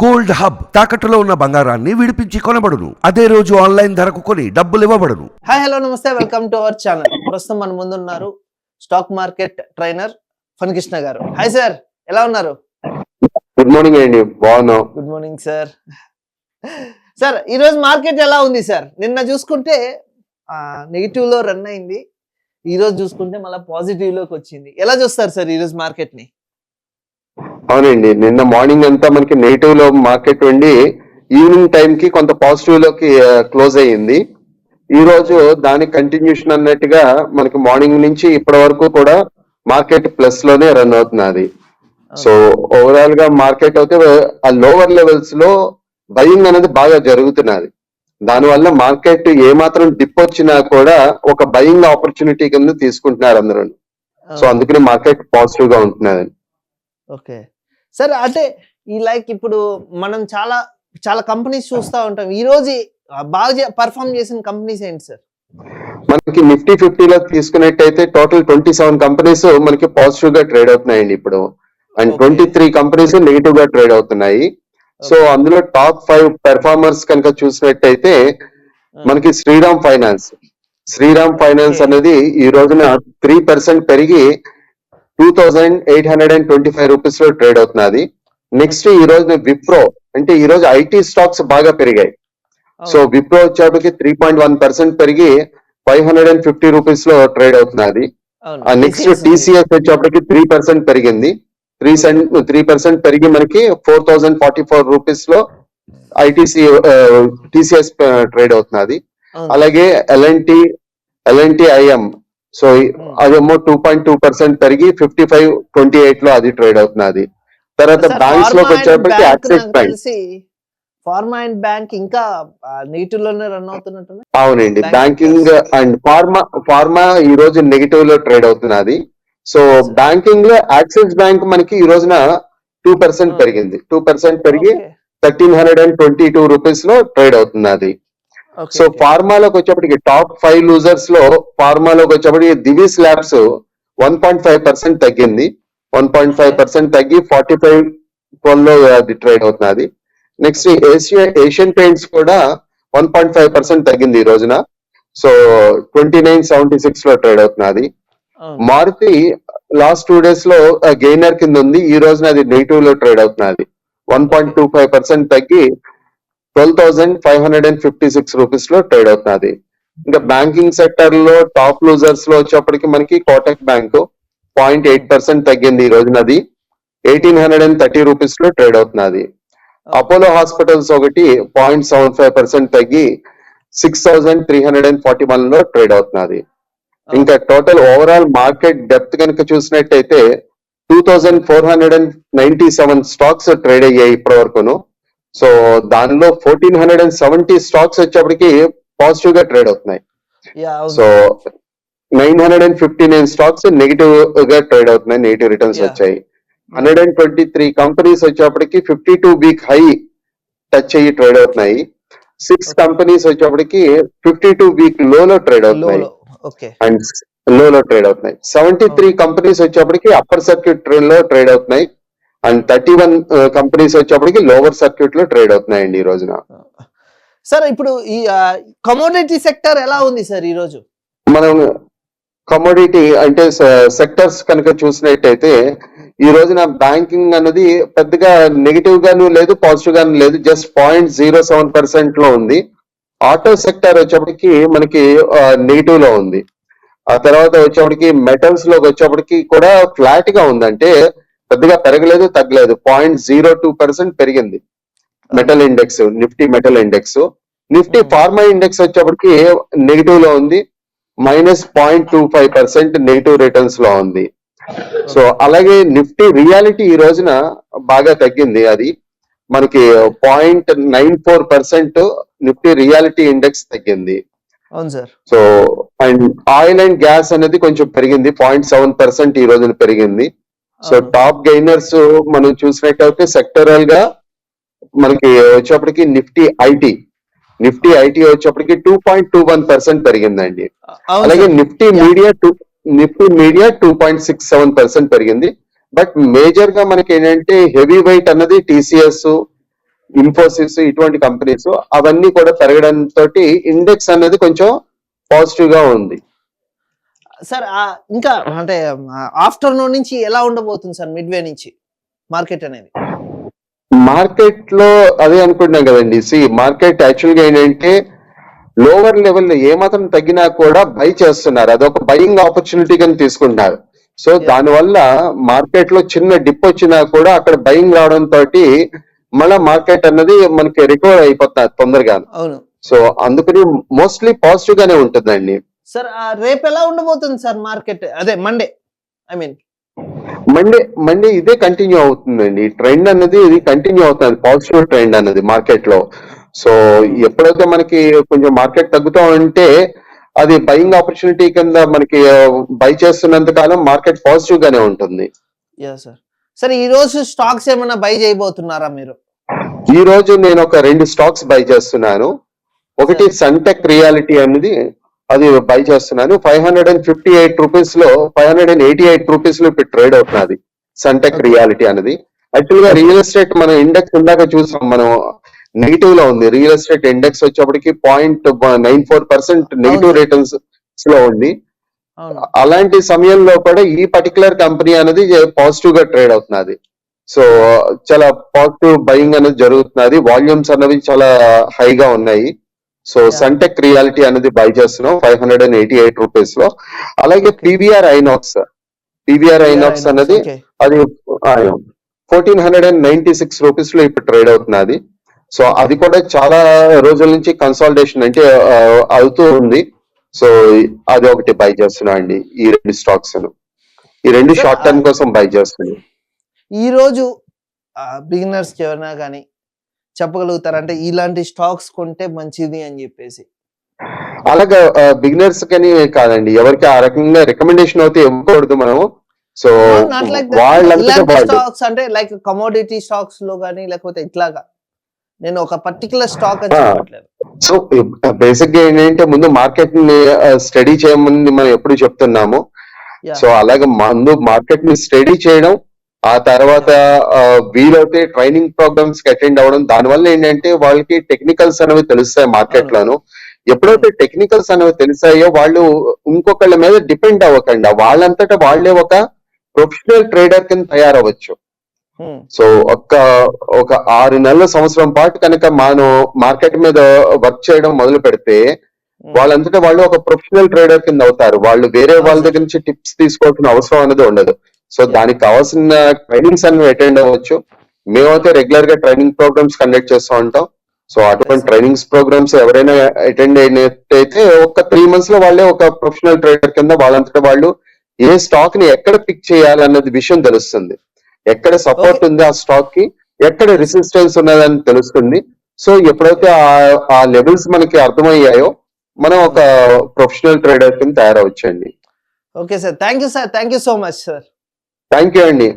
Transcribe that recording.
Gold hub తాకట్టులో ఉన్న బంగారాన్ని విడిపించి కొనబడును. అదే రోజు ఆన్లైన్ ధరకు కొని డబ్బులు ఇవ్వబడును. హాయ్ హలో నమస్తే. Welcome to our channel. ప్రస్తుతం మన ముందు ఉన్నారు స్టాక్ మార్కెట్ ట్రైనర్ ఫణకృష్ణ గారు. Hi sir. ఎలా ఉన్నారు? గుడ్ మార్నింగ్ అండి బాగున్నాం గుడ్ మార్నింగ్ సార్. సార్ ఈరోజు మార్కెట్ ఎలా ఉంది సార్? నిన్న చూసుకుంటే నెగిటివ్లో రన్ అయింది. ఈ రోజు చూసుకుంటే మళ్ళీ పాజిటివ్లోకి వచ్చింది. ఎలా చూస్తారు సార్ ఈరోజు మార్కెట్ని అవునండి నిన్న మార్నింగ్ అంతా మనకి నెగిటివ్లో మార్కెట్ ఉండి ఈవినింగ్ టైం కి కొంత పాజిటివ్లోకి క్లోజ్ అయ్యింది. ఈ రోజు దాని కంటిన్యూషన్ అన్నట్టుగా మనకి మార్నింగ్ నుంచి ఇప్పటి వరకు కూడా మార్కెట్ ప్లస్లోనే రన్ అవుతున్నది. సో ఓవరాల్గా మార్కెట్ అయితే ఆ లోవర్ లెవెల్స్లో బయింగ్ అనేది బాగా జరుగుతున్నది. దానివల్ల మార్కెట్ ఏ మాత్రం డిప్ వచ్చినా కూడా ఒక బయింగ్ ఆపర్చునిటీ కింద తీసుకుంటున్నారు అందరూ. సో అందుకని మార్కెట్ పాజిటివ్గా ఉంటున్నది. ఓకే. సార్ అంటే ఈ లైక్ ఇప్పుడు మనం చాలా చాలా కంపెనీస్ చూస్తూ ఉంటాం. ఈ రోజు బాగా పర్ఫామ్ చేసిన కంపెనీస్ ఏంటి సార్? మనకి నిఫ్టీ ఫిఫ్టీలో తీసుకున్నట్టయితే టోటల్ ట్వంటీ సెవెన్ కంపెనీస్ మనకి పాజిటివ్గా ట్రేడ్ అవుతున్నాయండి ఇప్పుడు. అండ్. ట్వంటీ త్రీ కంపెనీస్ నెగిటివ్గా ట్రేడ్ అవుతున్నాయి. సో అందులో టాప్ ఫైవ్ పెర్ఫార్మర్స్ కనుక చూసినట్టయితే మనకి శ్రీరామ్ ఫైనాన్స్. శ్రీరామ్ ఫైనాన్స్. అనేది ఈ రోజున త్రీ పర్సెంట్ పెరిగి two thousand eight hundred and twenty five రూపీస్లో ట్రేడ్ అవుతున్నది నెక్స్ట్ ఈ రోజున విప్రో అంటే ఈ రోజు ఐటీ స్టాక్స్ బాగా పెరిగాయి. సో విప్రో వచ్చేప్పటికి త్రీ పాయింట్ వన్ పర్సెంట్ పెరిగి ఫైవ్ హండ్రెడ్ అండ్ ఫిఫ్టీ రూపీస్లో ట్రేడ్ అవుతున్నది నెక్స్ట్ టీసీఎస్ వచ్చేప్పటికి త్రీ పర్సెంట్ పెరిగింది. త్రీ త్రీ పర్సెంట్ పెరిగి మనకి ఫోర్ థౌసండ్ ఫార్టీ ఫోర్ రూపీస్లో ఐటీసీ టీసీఎస్ ట్రేడ్ అవుతున్నది అలాగే ఎల్ఎన్టి ఎల్ఎన్టి ఐఎం సో అదేమో టూ పాయింట్ టూ పర్సెంట్ పెరిగి ఫిఫ్టీ ఫైవ్ ట్వంటీ ఎయిట్లో అది ట్రేడ్ అవుతున్నది. తర్వాత బ్యాంక్స్లోకి వచ్చేప్పటికి Axis bank pharma and bank ఇంకా రన్ అవుతున్నట్టు అవునండి బ్యాంకింగ్. అండ్ ఫార్మా ఫార్మా ఈ రోజు నెగిటివ్లో ట్రేడ్ అవుతున్నది. సో బ్యాంకింగ్లో యాక్సిస్ బ్యాంక్ మనకి ఈ రోజున టూ పర్సెంట్ Hmm. పెరిగింది. టూ పర్సెంట్ పెరిగి thirteen hundred and twenty two రూపీస్లో ట్రేడ్ అవుతున్నది. సో ఫార్మాలోకి వచ్చేప్పటికి టాప్ ఫైవ్ లూజర్స్లో ఫార్మాలోకి వచ్చేప్పటికి Divis labs one point five percent తగ్గింది. వన్ పాయింట్ ఫైవ్ పర్సెంట్ తగ్గి ఫార్టీ ఫైవ్లో అది ట్రేడ్ అవుతున్నది. నెక్స్ట్ ఏషియా ఏషియన్ పెయింట్స్ కూడా వన్ పాయింట్ ఫైవ్ పర్సెంట్ తగ్గింది ఈ రోజున. సో ట్వంటీ నైన్ సెవెంటీ సిక్స్లో ట్రేడ్ అవుతున్నది. మారుతి లాస్ట్ టూ డేస్లో గెయినర్ కింద ఉంది. ఈ రోజున అది నెగిటివ్లో ట్రేడ్ అవుతున్నది. One point two five percent తగ్గి twelve thousand five hundred and fifty six రూపీస్లో ట్రేడ్ అవుతున్నది. ఇంకా బ్యాంకింగ్ సెక్టర్లో టాప్ లూజర్స్లో వచ్చేప్పటికి మనకి Kotak bank point eight percent తగ్గింది ఈ రోజున అది ఎయిటీన్ హండ్రెడ్ అండ్ థర్టీ రూపీస్లో ట్రేడ్ అవుతున్నది అపోలో హాస్పిటల్స్ ఒకటి పాయింట్ సెవెన్ ఫైవ్ పర్సెంట్ తగ్గి six thousand three hundred and forty వన్లో ట్రేడ్ అవుతున్నది ఇంకా టోటల్ ఓవరాల్ మార్కెట్ డెప్త్ కనుక చూసినట్టయితే two thousand four hundred and ninety seven stocks trade అయ్యాయి ఇప్పటి వరకును సో దానిలో fourteen hundred and seventy stocks వచ్చేప్పటికి పాజిటివ్గా ట్రేడ్ అవుతున్నాయి. So nine hundred and fifty nine stocks నెగిటివ్గా ట్రేడ్ అవుతున్నాయి నెగిటివ్ రిటర్న్స్ Yeah. వచ్చాయి. Hundred and twenty three companies వచ్చేప్పటికి fifty two week high touch అయ్యి ట్రేడ్ అవుతున్నాయి. Six Okay. కంపెనీస్ వచ్చేప్పటికి ఫిఫ్టీ టూ వీక్లో లో ట్రేడ్ అవుతున్నాయి. ఓకే అండ్లో లో ట్రేడ్ అవుతున్నాయి. సెవెంటీ త్రీ కంపెనీస్ వచ్చేప్పటికి అప్పర్ సర్క్యూట్ ట్రేడ్లో ట్రేడ్ అవుతున్నాయి. అండ్ థర్టీ వన్ కంపెనీస్ వచ్చేప్పటికి లోవర్ సర్క్యూట్లో ట్రేడ్ అవుతున్నాయండి ఈ రోజున. సార్ ఇప్పుడు ఈ కమోడిటీ సెక్టర్ ఎలా ఉంది సార్ ఈ రోజు? మనం కమోడిటీ అంటే సెక్టర్స్ కనుక చూసినట్టయితే ఈ రోజున బ్యాంకింగ్ అన్నది పెద్దగా నెగిటివ్ గాను లేదు పాజిటివ్ గాను లేదు జస్ట్ పాయింట్ జీరో సెవెన్ పర్సెంట్లో ఉంది. ఆటో సెక్టర్ వచ్చేప్పటికి మనకి నెగిటివ్లో ఉంది. ఆ తర్వాత వచ్చేప్పటికి మెటల్స్లోకి వచ్చేప్పటికి కూడా ఫ్లాట్గా ఉంది అంటే పెద్దగా పెరగలేదు తగ్గలేదు. పాయింట్ జీరో టూ పర్సెంట్ పెరిగింది. Metal index Nifty metal index. Nifty Hmm. Pharma index వచ్చేప్పటికి నెగిటివ్లో ఉంది? Minus point two five percent negative రిటర్న్స్లో ఉంది. సో అలాగే నిఫ్టీ రియాలిటీ ఈ రోజున బాగా తగ్గింది. అది మనకి point nine four percent Nifty reality index తగ్గింది. So and oil and gas అనేది కొంచెం పెరిగింది. పాయింట్ సెవెన్ పర్సెంట్ ఈ రోజున పెరిగింది. సో టాప్ గెయినర్స్ మనం చూసినట్టయితే సెక్టరల్గా మనకి వచ్చేప్పటికి నిఫ్టీ ఐటీ నిఫ్టీ ఐటీ వచ్చేప్పటికి two point two one percent పెరిగిందండి. అలాగే. Nifty. Media two Nifty media two point six seven percent పెరిగింది. బట్ మేజర్గా మనకి ఏంటంటే హెవీ వెయిట్ అన్నది టీసీఎస్ ఇన్ఫోసిస్ ఇటువంటి కంపెనీస్ అవన్నీ కూడా పెరగడం తోటి ఇండెక్స్ అనేది కొంచెం పాజిటివ్గా ఉంది. సార్ ఇంకా అంటే ఆఫ్టర్నూన్ నుంచి ఎలా ఉండబోతుంది సార్ మిడ్ వే నుంచి మార్కెట్ అనేది? మార్కెట్లో అదే అనుకుంటున్నాం కదండి. సి మార్కెట్ యాక్చువల్గా ఏంటంటే లోవర్ లెవెల్లో ఏమాత్రం తగ్గినా కూడా బై చేస్తున్నారు. అదొక బయింగ్ ఆపర్చునిటీ కింద తీసుకుంటున్నారు. సో. దానివల్ల మార్కెట్లో చిన్న డిప్ వచ్చినా కూడా అక్కడ బయింగ్ రావడం తోటి మళ్ళా మార్కెట్ అన్నది మనకి రికవర్ అయిపోతుంది తొందరగా అవును. సో అందుకని మోస్ట్లీ పాజిటివ్ గానే ఉంటుందండి. సార్ రేపు ఎలా ఉండబోతుంది సార్ మార్కెట్? అదే Monday I mean Monday Monday ఇదే కంటిన్యూ అవుతుందండి. ట్రెండ్ అన్నది ఇది కంటిన్యూ అవుతుంది. పాజిటివ్ ట్రెండ్ అన్నది మార్కెట్లో సో ఎప్పుడైతే మనకి కొంచెం మార్కెట్ తగ్గుతూ ఉంటే అది బయింగ్ ఆపర్చునిటీ కింద మనకి బై చేస్తున్నంత కాలం మార్కెట్ పాజిటివ్ గానే ఉంటుంది. సార్ ఈ రోజు స్టాక్స్ ఏమైనా బై చేయబోతున్నారా మీరు? ఈ రోజు నేను ఒక రెండు స్టాక్స్ బై చేస్తున్నాను. ఒకటి సన్టెక్ రియాలిటీ అనేది అది బై చేస్తున్నాను. Five hundred and fifty eight రూపీస్లో five hundred and eighty eight రూపీస్లో ఇప్పుడు ట్రేడ్ అవుతున్నది. సన్టెక్. రియాలిటీ అనేది. యాక్చువల్గా రియల్ ఎస్టేట్ మనం ఇండెక్స్ ఇందాక చూసాం మనం నెగిటివ్లో ఉంది. రియల్ ఎస్టేట్ ఇండెక్స్ వచ్చేప్పటికి point nine four percent negative. రిటర్న్స్లో ఉంది. అలాంటి సమయంలో కూడా ఈ పర్టికులర్ కంపెనీ అనేది పాజిటివ్గా ట్రేడ్ అవుతున్నది. సో చాలా పాజిటివ్ బయింగ్ అనేది జరుగుతున్నది. వాల్యూమ్స్ అనేవి చాలా హైగా ఉన్నాయి. సో. సన్టెక్ రియాలిటీ అనేది బై చేస్తున్నాం five hundred and eighty eight రూపీస్లో అలాగే పీవీఆర్ ఐనాక్స్ పీవీఆర్ ఐనాక్స్ అనేది. అది fourteen hundred and ninety six రూపీస్లో ఇప్పుడు ట్రేడ్ అవుతున్నది సో అది కూడా చాలా రోజుల నుంచి కన్సాలిడేషన్ అంటే అవుతూ ఉంది. సో అది ఒకటి బై చేస్తున్నా అండి ఈ రెండు స్టాక్స్ ఈ రెండు షార్ట్ టర్మ్ కోసం బై చేస్తున్నాయి ఈ రోజు బిగినర్స్ ఎవరైనా కానీ చెప్పగలుగుతారు అంటే ఇలాంటి స్టాక్స్ కొంటే మంచిది అని చెప్పేసి. అలాగా బిగినర్స్ కని కాదండి ఎవరికి ఆ రకంగా రికమెండేషన్ అయితే ఇవ్వకూడదు మనం సో స్టాక్స్ అంటే లైక్ కమోడిటీ స్టాక్స్లో కానీ లేకపోతే ఇట్లాగా. నేను ఒక పర్టికులర్ స్టాక్ అని. చెప్పట్లేదు. సో బేసిక్గా ఏంటంటే ముందు మార్కెట్ని స్టడీ చేయమని మనం ఎప్పుడు చెప్తున్నాము. సో అలాగే ముందు మార్కెట్ని స్టడీ చేయడం ఆ తర్వాత వీలైతే ట్రైనింగ్ ప్రోగ్రామ్స్కి అటెండ్ అవ్వడం దానివల్ల ఏంటంటే వాళ్ళకి టెక్నికల్స్ అనేవి తెలుస్తాయి మార్కెట్ లోను ఎప్పుడైతే టెక్నికల్స్ అనేవి తెలిసాయో వాళ్ళు ఇంకొకళ్ళ మీద డిపెండ్ అవ్వకుండా. వాళ్ళంతటా వాళ్ళే ఒక ప్రొఫెషనల్ ట్రేడర్ కింద తయారవ్వచ్చు. Hmm. సో ఒక్క ఒక ఆరు నెలల సంవత్సరం పాటు కనుక మనం మార్కెట్ మీద వర్క్ చేయడం మొదలు పెడితే. వాళ్ళంతటా వాళ్ళు ఒక ప్రొఫెషనల్ ట్రేడర్ కింద అవుతారు. వాళ్ళు వేరే వాళ్ళ దగ్గర నుంచి టిప్స్ తీసుకోవాల్సిన అవసరం అనేది ఉండదు. సో దానికి కావాల్సిన ట్రైనింగ్స్ అన్ని అటెండ్ అవ్వచ్చు. మేమైతే రెగ్యులర్గా ట్రైనింగ్ ప్రోగ్రామ్స్ కండక్ట్ చేస్తూ ఉంటాం. సో అటువంటి. ట్రైనింగ్స్ ప్రోగ్రామ్స్ ఎవరైనా అటెండ్ అయినట్టయితే ఒక త్రీ మంత్స్లో వాళ్ళే ఒక ప్రొఫెషనల్ ట్రేడర్ కింద వాళ్ళంతటా వాళ్ళు ఏ స్టాక్ని ఎక్కడ పిక్ చేయాలన్నది విషయం తెలుస్తుంది. ఎక్కడ సపోర్ట్. ఉంది ఆ స్టాక్కి ఎక్కడ రెసిస్టెన్స్ ఉన్నదని తెలుస్తుంది. సో ఎప్పుడైతే ఆ- ఆ లెవెల్స్ మనకి అర్థమయ్యాయో మనం ఒక ప్రొఫెషనల్ ట్రేడర్ కింద తయారవచ్చండి. Okay sir thank you sir thank you so much sir thank you అండి.